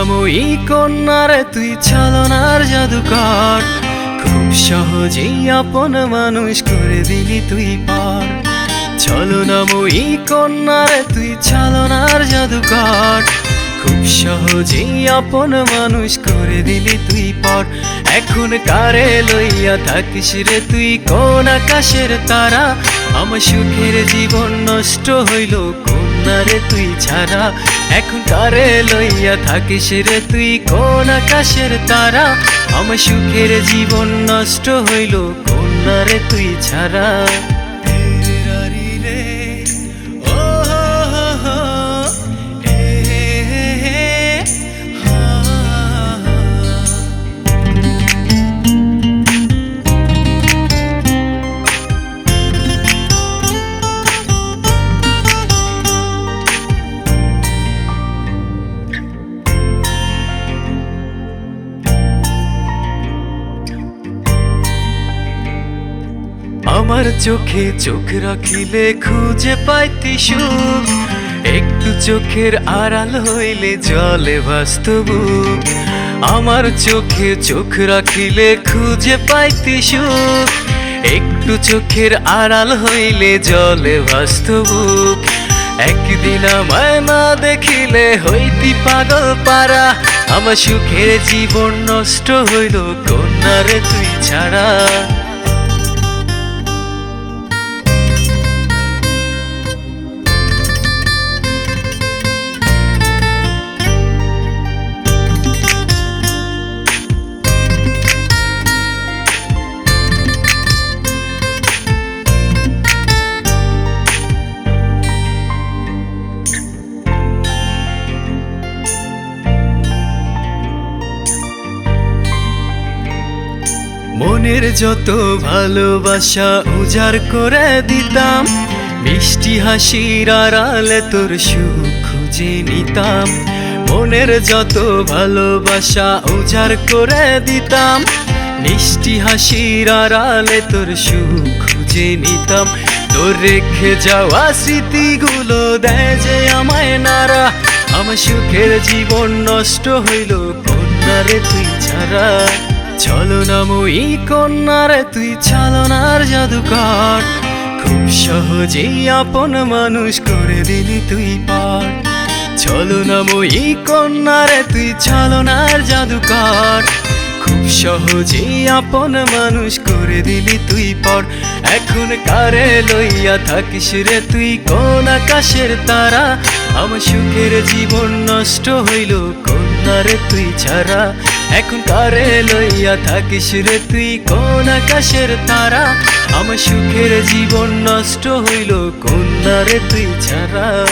ছলনাময়ী কন্যারে তুই ছলনার জাদুকর খুব সহজেই আপন মানুষ করে দিলি তুই পার। ছলনাময়ী কন্যারে তুই ছলনার জাদুকর খুব সহজেই আপন মানুষ করে দিলি তুই পর। এখন কারে লইয়া থাকিস রে তুই কোন আকাশের তারা? আমার সুখের জীবন নষ্ট হইল কন্যারে তুই ছাড়া? এখন কারে লইয়া থাকিস রে তুই? কোন আকাশের তারা? আমার সুখের জীবন নষ্ট হইল কন্যারে তুই ছাড়া? আমার চোখে চোখ রাখিলে খুঁজে পাইতি সুখ। একটু চোখের আড়াল হইলে জলে বাস্তব আমার চোখে চোখ রাখিলে, খুঁজে পাইতি সুখ। একটু চোখের আড়াল হইলে জলে বাস্তব একদিন আমায় না দেখিলে হইতি পাগল পারা আমার সুখের জীবন নষ্ট হইল, কন্যারে তুই ছাড়া। মনের যত ভালোবাসা উজাড় করে দিতাম, মিষ্টি হাসির আড়ালে তোর সুখ খুঁজে নিতাম। মনের যত ভালোবাসা উজাড় করে দিতাম, মিষ্টি হাসির আড়ালে তোর সুখ খুঁজে নিতাম। তোর রেখে যাওয়া স্মৃতিগুলো দেয় যে আমায় নারা আমার সুখের জীবন নষ্ট হইল কন্যারে তুই ছাড়া। ছলনাময়ী কন্যারে, তুই ছলনার জাদুকর। খুব সহজেই আপন মানুষ করে দিলি তুই পার। ছলনাময়ী কন্যারে, তুই ছলনার জাদুকর। খুব সহজেই আপন মানুষ করে দিলি তুই পর। এখন কারে লইয়া থাকিস রে তুই কোন আকাশের তারা? আমার সুখের জীবন নষ্ট হইল কন্যারে তুই ছাড়া? এখন কারে লইয়া থাকিস রে তুই, কোন আকাশের তারা? আমার সুখের জীবন নষ্ট হইল, কোন কন্যারে তুই ছাড়া?